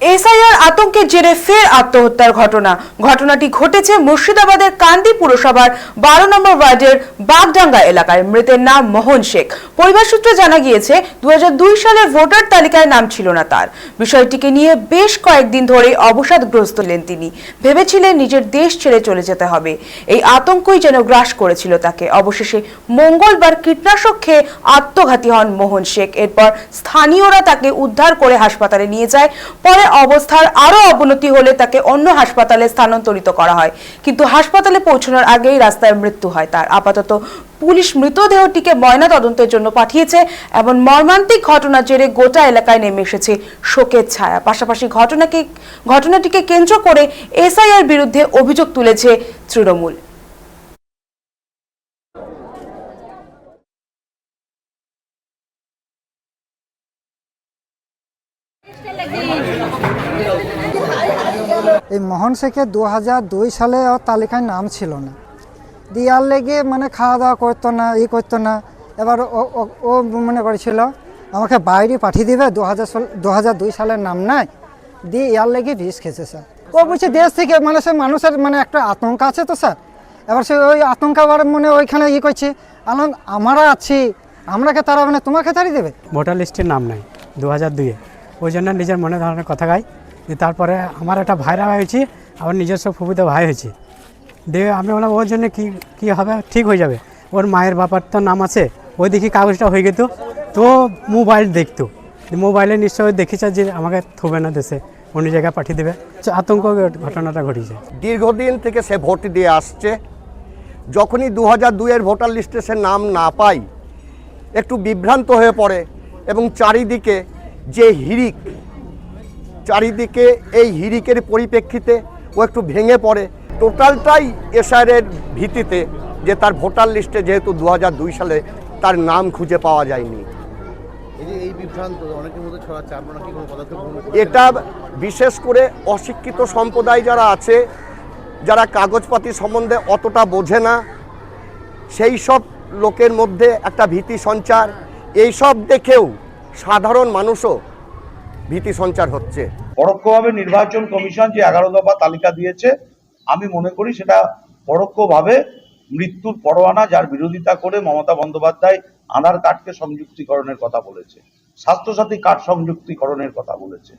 SIR আতঙ্কের জেরে ফের আত্মহত্যার ঘটনা। ঘটনাটি ঘটেছে মুর্শিদাবাদের কান্দি পুরসভার বারো নম্বর ওয়ার্ডের বাগডাঙ্গা এলাকায়। মৃতের নাম মোহন শেখ। পরিবার সূত্রে জানা গিয়েছে দু হাজার দুই সালে ভোটার তালিকায় নাম ছিল না তার। বিষয়টিকে নিয়ে বেশ কয়েকদিন ধরে অবসাদগ্রস্ত হলেন তিনি। ভেবেছিলেন নিজের দেশ ছেড়ে চলে যেতে হবে। এই আতঙ্কই যেন গ্রাস করেছিল তাকে। অবশেষে মঙ্গলবার কীটনাশক খেয়ে আত্মঘাতী হন মোহন শেখ। এরপর স্থানীয়রা তাকে উদ্ধার করে হাসপাতালে নিয়ে যায়। পরে অবস্থার আরও অবনতি হলে তাকে অন্য হাসপাতালে স্থানান্তরিত করা হয়। কিন্তু হাসপাতালে পৌঁছানোর আগেই রাস্তায় মৃত্যু হয় তার। আপাতত পুলিশ মৃতদেহটিকে ময়না তদন্তের জন্য পাঠিয়েছে, এমন মর্মান্তিক ঘটনার জেরে গোটা এলাকায় নেমে এসেছে শোকের ছায়া। পাশাপাশি ঘটনাকে, ঘটনাটিকে কেন্দ্র করে এসআইআর বিরুদ্ধে অভিযোগ তুলেছে তৃণমূল। এই মোহন শেখের দু সালে তালিকায় নাম ছিল না। দিয়ার লেগে মানে খাওয়া দাওয়া করতো না, ই করতো না। এবার ও- মনে করেছিল, আমাকে বাইরে পাঠিয়ে দিবে দু হাজার দু হাজার দুই সালের নাম নাই। দিয়ে ইয়ার লেগে বিষ খেয়েছে স্যার। ও বলছে, দেশ থেকে মানে সে মানুষের মানে একটা আতঙ্ক আছে তো স্যার। এবার সে ওই আতঙ্ক আবার মানে ওইখানে ই করছে আলম আমরা আছি আমরাকে তারা মানে তোমাকে তাড়িয়ে দেবে? ভোটার লিস্টের নাম নাই দু হাজার দুইয়ে। ওই জন্য নিজের মনে ধরনের কথা গাই তারপরে আমার একটা ভাইরা হয়েছি আবার নিজস্ব ফুফুতে ভাই হয়েছে। দিয়ে আমি বললাম, ওর জন্য কি কি হবে? ঠিক হয়ে যাবে। ওর মায়ের বাবার তো নাম আছে। ওই দেখি কাগজটা হয়ে যেত তো মোবাইল দেখতো। মোবাইলে নিশ্চয়ই দেখেছে যে আমাকে থবে না দেশে, অন্য জায়গায় পাঠিয়ে দেবে। আতঙ্ক ঘটনাটা ঘটেছে। দীর্ঘদিন থেকে সে ভোট দিয়ে আসছে। যখনই দু হাজার দুইয়ের ভোটার লিস্টে সে নাম না পাই, একটু বিভ্রান্ত হয়ে পড়ে এবং চারিদিকে যে হিরিক চারিদিকে এই হিরিকের পরিপ্রেক্ষিতে ও একটু ভেঙে পড়ে টোটালটাই এসআরের ভিত্তিতে যে তার ভোটার লিস্টে যেহেতু দু দুই সালে তার নাম খুঁজে পাওয়া যায়নি। এই যে এই বিভ্রান্ত অনেকের মধ্যে ছড়াচ্ছে আপনারা কি কোনো পদক্ষেপ গ্রহণ করছেন? এটা বিশেষ করে অশিক্ষিত সম্প্রদায় যারা আছে যারা কাগজপাতি সম্বন্ধে অতটা বোঝে না সেই সব লোকের মধ্যে একটা ভীতি সঞ্চার। এই সব দেখেও সাধারণ মানুষও ভীতি সঞ্চার হচ্ছে। পরোক্ষভাবে নির্বাচন কমিশন যে এগারো দফা তালিকা দিয়েছে আমি মনে করি সেটা পরোক্ষভাবে মৃত্যুর পরোয়ানা যার বিরোধিতা করে মমতা বন্দ্যোপাধ্যায় আধার কার্ডকে সংযুক্তিকরণের কথা বলেছে, স্বাস্থ্যসাথী কার্ড সংযুক্তিকরণের কথা বলেছে,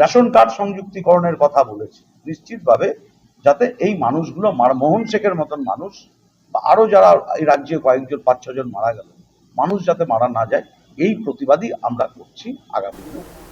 রেশন কার্ড সংযুক্তিকরণের কথা বলেছে। নিশ্চিতভাবে যাতে এই মানুষগুলো মোহন শেখের মতন মানুষ বা আরও যারা এই রাজ্যে কয়েকজন, পাঁচ ছজন মারা গেল, মানুষ যাতে মারা না যায়, এই প্রতিবাদই আমরা করছি আগামী দিনে।